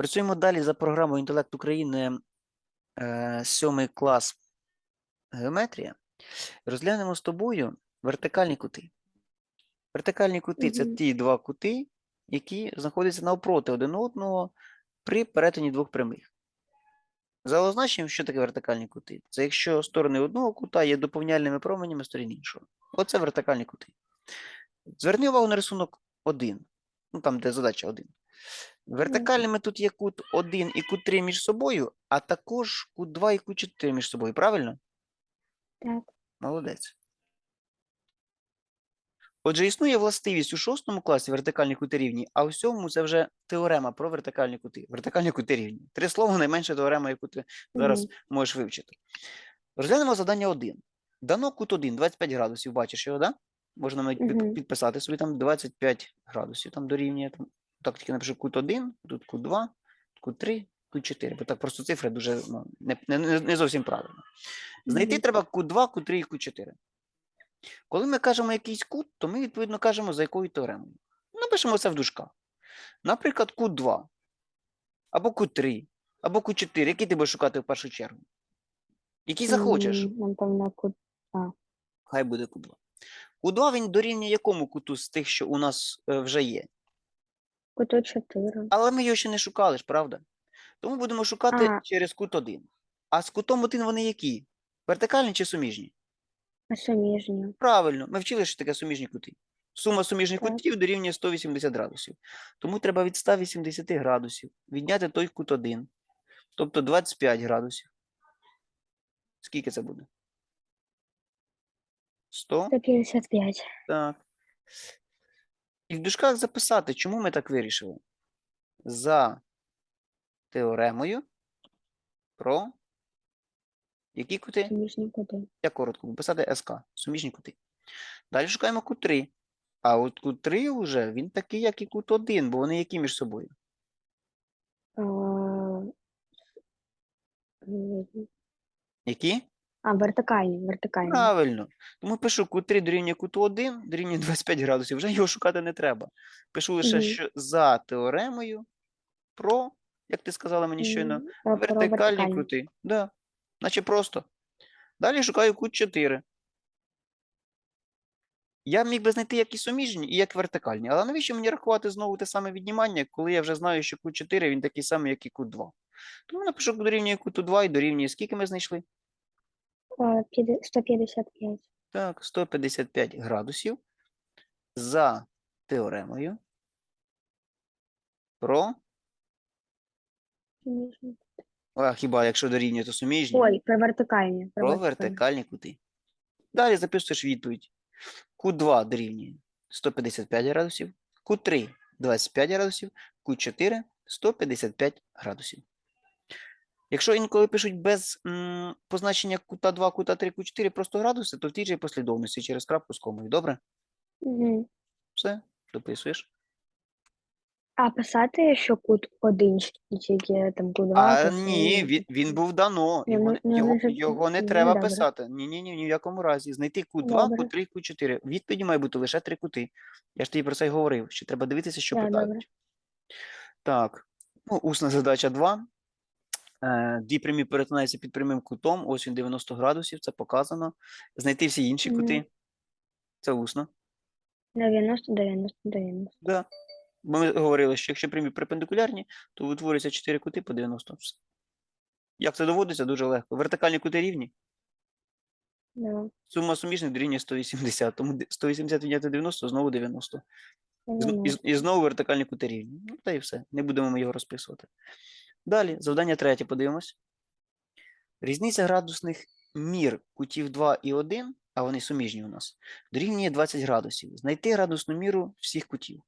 Працюємо далі за програмою інтелект України, е, сьомий клас геометрія. Розглянемо з тобою вертикальні кути. Вертикальні кути це ті два кути, які знаходяться навпроти один одного при перетині двох прямих. За означенням, що таке вертикальні кути? Це якщо сторони одного кута є доповняльними променями сторін іншого. Оце вертикальні кути. Зверни увагу на рисунок 1. Ну там, де задача 1. Вертикальними тут є кут 1 і кут 3 між собою, а також кут 2 і кут 4 між собою. Правильно? Так. Молодець. Отже, існує властивість у шостому класі вертикальні кути рівні, а у сьомому це вже теорема про вертикальні кути. Вертикальні кути рівні. Три слова найменша теорема, яку ти зараз Мгм. можеш вивчити. Розглянемо завдання 1. Дано кут 1, 25 градусів. Бачиш його, так? Да? Можна навіть під- Мгм. підписати собі там 25 градусів. Там дорівнює. Там. Так, тільки напишу кут 1, тут кут 2, кут 3, кут 4. Бо так просто цифри дуже ну, не, не, не- зовсім правильно. Знайти Мгм. треба кут 2, кут 3 і кут 4. Коли ми кажемо якийсь кут, то ми відповідно кажемо, за якою теоремою. Напишемо це в дужках. Наприклад, кут 2, або кут 3, або кут 4. Який ти будеш шукати в першу чергу? Який захочеш, Напевно, кут. хай буде кут 2. Кут 2 він дорівнює якому куту з тих, що у нас е, вже є. Куту 4. Але ми його ще не шукали ж, правда? Тому будемо шукати А. через кут 1. А з кутом 1 вони які? Вертикальні чи суміжні? Суміжні. Правильно, ми вчили, що таке суміжні кути. Сума суміжних Так. кутів дорівнює 180 градусів. Тому треба від 180 градусів відняти той кут 1. Тобто 25 градусів. Скільки це буде? 100? 155. Так. І в дужках записати, чому ми так вирішили. За теоремою про які кути? Суміжні кути. Я коротко буду писати СК, суміжні кути. Далі шукаємо кут 3. А от кут 3 вже він такий, як і кут 1, бо вони які між собою? А, Які? А, вертикальні, вертикальні. Правильно. Тому пишу кут 3 дорівнює куту 1, дорівнює 25 градусів. Вже його шукати не треба. Пишу лише, Мгм. що за теоремою про, як ти сказала мені щойно, а, про вертикальні кути. Да. Наче просто. Далі шукаю кут 4. Я міг би знайти як і суміжні, і як вертикальні. Але навіщо мені рахувати знову те саме віднімання, коли я вже знаю, що кут 4 він такий самий, як і кут 2. Тому напишу дорівнює куту 2 і дорівнює скільки ми знайшли? А, піде- 155. Так, 155 градусів за теоремою про. А хіба якщо дорівнює, то суміжні? Ой, про вертикальні. Про, про вертикальні. вертикальні кути. Далі записуєш відповідь. Кут 2 дорівнює 155 градусів, кут 3 25 градусів, кут 4 155 градусів. Якщо інколи пишуть без м, позначення кута 2, кута 3, кут 4 просто градуси, то в тій же послідовності через крапку з комою. Добре? Мгм. Все, дописуєш. А писати, що кут 1 тільки там кут 2. А ні, він, він був дано. Ні, Його, ну, не- ну, його, ну, його не ну, треба добре. писати. Ні, ні, ні, ні в якому разі. Знайти кут 2, Добре. кут 3, кут 4. Відповіді має бути лише три кути. Я ж тобі про це й говорив, що треба дивитися, що Так, питають. добре. Так, ну, усна задача 2. Е, дві прямі перетинаються під прямим кутом. Ось він 90 градусів, це показано. Знайти всі інші кути. Це усно. 90, 90, 90. Да. Бо ми говорили, що якщо прямі перпендикулярні, то утворюється 4 кути по 90. Все. Як це доводиться? Дуже легко. Вертикальні кути рівні. Да. Сума суміжних дорівнює 180, тому 180 відняти 90, знову 90. І, і знову вертикальні кути рівні. Ну, та і все. Не будемо ми його розписувати. Далі, завдання третє, подивимось. Різниця градусних мір кутів 2 і 1, а вони суміжні у нас, дорівнює 20 градусів. Знайти градусну міру всіх кутів.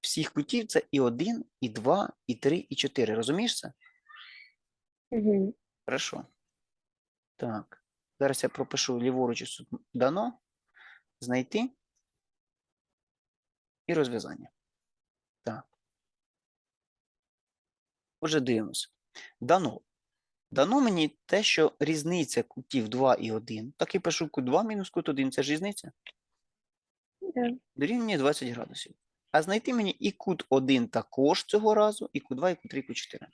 Всіх кутів це і 1, і 2, і 3, і 4. Розумієш це? Угу. Хорошо. Так. Зараз я пропишу ліворуч тут дано. Знайти. І розв'язання. Так. Отже, дивимося. Дано. Дано мені те, що різниця кутів 2 і 1. Так і пишу кут 2 мінус кут 1. Це ж різниця. Да. Дорівнює 20 градусів. А знайти мені і кут 1 також цього разу, і кут 2, і кут 3, і кут 4.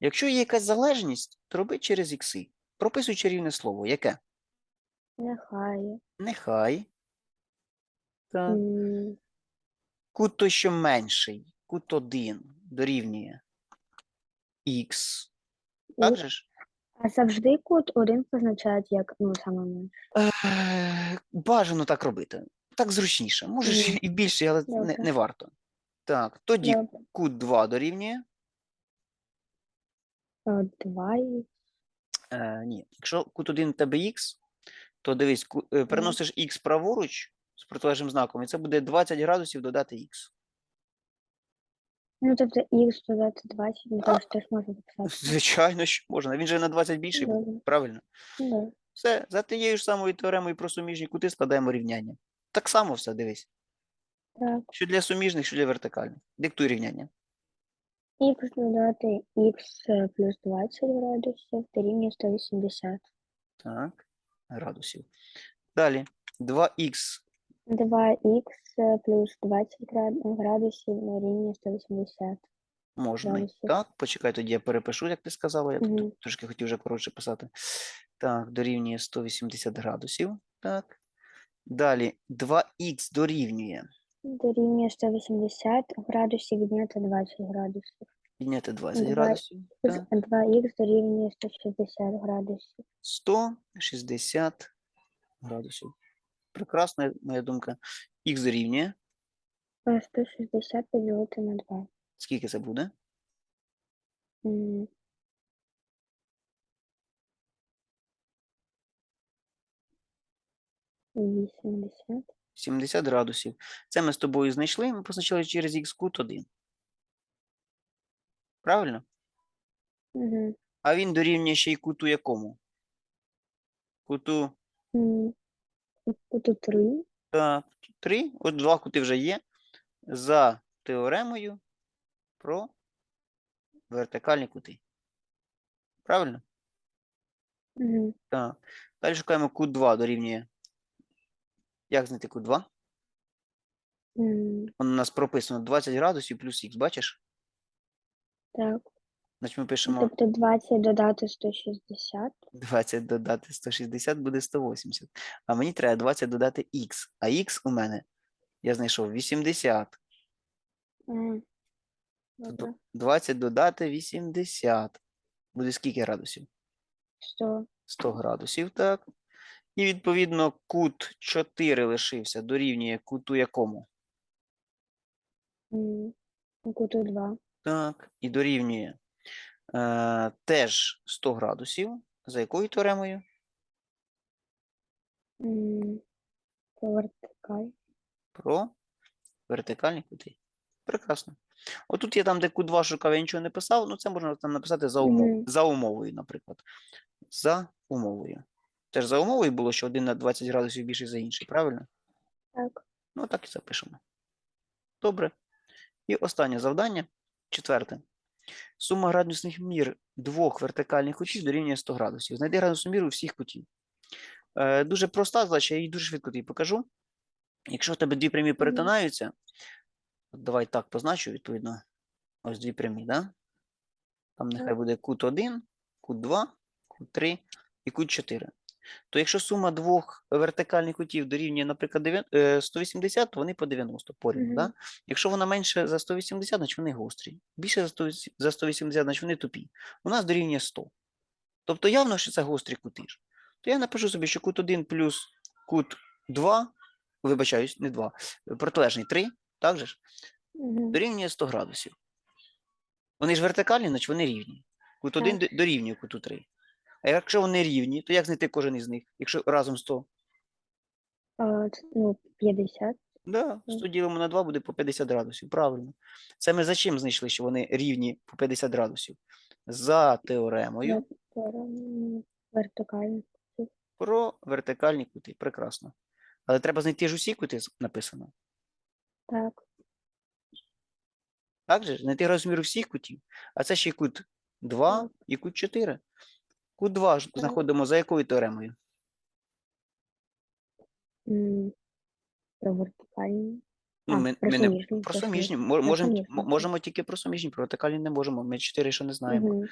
Якщо є якась залежність, то роби через ікси. Прописуй чарівне слово. Яке? Нехай. Нехай. Так. М, Кут той, що менший, кут 1 дорівнює х. Так же ж? А завжди кут один позначають як ну саме менше. Е, Бажано так робити. Так зручніше. Можеш і більше, але не, не варто. Так, тоді Добре. кут 2 дорівнює. Е, Два Е, ні, якщо кут 1 у тебе х, то дивись, е, переносиш х праворуч з протилежним знаком, і це буде 20 градусів додати х. Ну тобто х додати 20, ну теж теж можна записати. Звичайно, що можна. Він же на 20 більший буде, Добре. правильно? Ну, Все, за тією ж самою теоремою про суміжні кути складаємо рівняння. Так само все, дивись. Так. Що для суміжних, що для вертикальних. Диктуй рівняння. Х додати х плюс 20 градусів дорівнює 180. Так, градусів. Далі. 2х 2х плюс 20 град- градусів дорівнює 180. можна. і Градусів. Так, почекай, тоді я перепишу, як ти сказала. Я тут трошки хотів вже коротше писати. Так, дорівнює 180 градусів. Так. Далі 2х дорівнює. Дорівнює 180 градусів відняти 20 градусів. Підняти 20 Два- градусів. 2х дорівнює 160 градусів. 160 градусів. Прекрасна моя думка. Х дорівнює. А 160 поділити на 2. Скільки це буде? М. Вісімдесят. 70 градусів. Це ми з тобою знайшли, ми позначили через х кут 1. Правильно? Угу. А він дорівнює ще й куту якому? Куту Тут 3. так, 3. От два кути вже є. За теоремою про вертикальні кути. Правильно? Угу. Так. Далі шукаємо кут 2 дорівнює. Як знайти кут 2? Воно у нас прописано 20 градусів плюс х, бачиш? Так. Значить ми пишемо Тобто 20 додати 160. 20 додати 160 буде 180. А мені треба 20 додати х. А х у мене, я знайшов 80. Ага. Тобто Добре. 20 додати 80. Буде скільки градусів? 100. 100 градусів, так. І відповідно кут 4 лишився, дорівнює куту якому? М. Куту 2. Так. І дорівнює е, теж 100 градусів. За якою теоремою? По вертикаль. Про вертикальні кути. Прекрасно. Отут я там, де кут 2 шукав, я нічого не писав. Ну, це можна там написати за, умов... Мгм. за умовою, наприклад. За умовою. Теж за умовою було, що один на 20 градусів більший за інший, правильно? Так. Ну, так і запишемо. Добре. І останнє завдання, четверте. Сума градусних мір двох вертикальних кутів дорівнює 100 градусів. Знайди градусну міру всіх кутів. Е, дуже проста задача, я її дуже швидко тобі покажу. Якщо в тебе дві прямі перетинаються, давай так позначу, відповідно. Ось дві прямі, да? Там нехай буде кут 1, кут 2, кут 3 і кут 4. То якщо сума двох вертикальних кутів дорівнює, наприклад, е, 180, то вони по 90 порівну. Да? Якщо вона менше за 180, значить вони гострі. Більше за 180, значить вони тупі. У нас дорівнює 100. Тобто явно, що це гострі кути ж. То я напишу собі, що кут 1 плюс кут 2, вибачаюсь, не 2, протилежний 3, так же ж, Угу. дорівнює 100 градусів. Вони ж вертикальні, значить вони рівні. Кут 1 до- дорівнює куту 3. А якщо вони рівні, то як знайти кожен із них, якщо разом 100? А, ну, 50. Да, 100 ділимо на 2 буде по 50 градусів. Правильно. Це ми за чим знайшли, що вони рівні по 50 градусів? За теоремою М, Вертикально. про вертикальні кути. Прекрасно. Але треба знайти ж усі кути написано. Так. Так же? Знайти розмір всіх кутів. А це ще кут 2 Так. і кут 4. Кут 2 знаходимо за якою теоремою? Про вертикальні. Ну, А, ми, про ми не суміжні, про про суміжні. Можемо, можемо тільки про суміжні, про вертикальні не можемо. Ми 4 ще не знаємо. Мгм.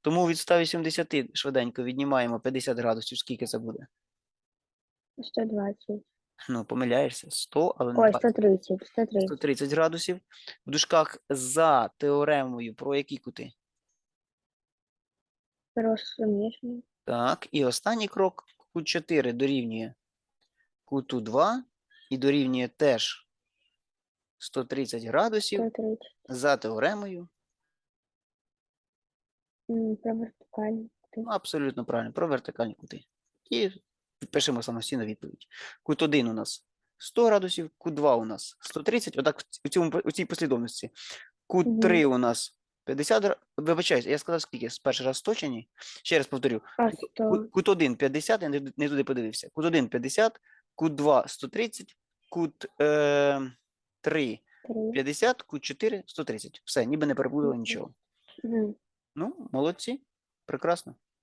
Тому від 180 швиденько віднімаємо 50 градусів. Скільки це буде? 120. Ну, помиляєшся. 100, але не Ой, 20. 130, 130. 130 градусів. В дужках за теоремою про які кути? Про. Так, і останній крок кут 4 дорівнює куту 2 і дорівнює теж 130 градусів 130. за теоремою. М, Про вертикальні. Ну, абсолютно правильно, про вертикальні кути. І пишемо самостійно відповідь. Кут 1 у нас 100 градусів, кут 2 у нас 130, отак в у, цьому, у цій послідовності. Кут Мгм. 3 у нас 50 градусів. Вибачаюсь, я сказав скільки? З перший раз точені. Ще раз повторю. Кут- 100. Кут, кут 1 50, я не, не туди подивився. Кут 1 50, кут 2 130, кут е, 3 3. 50, кут 4 130. Все, ніби не переплутали нічого. Ну, молодці. Прекрасно.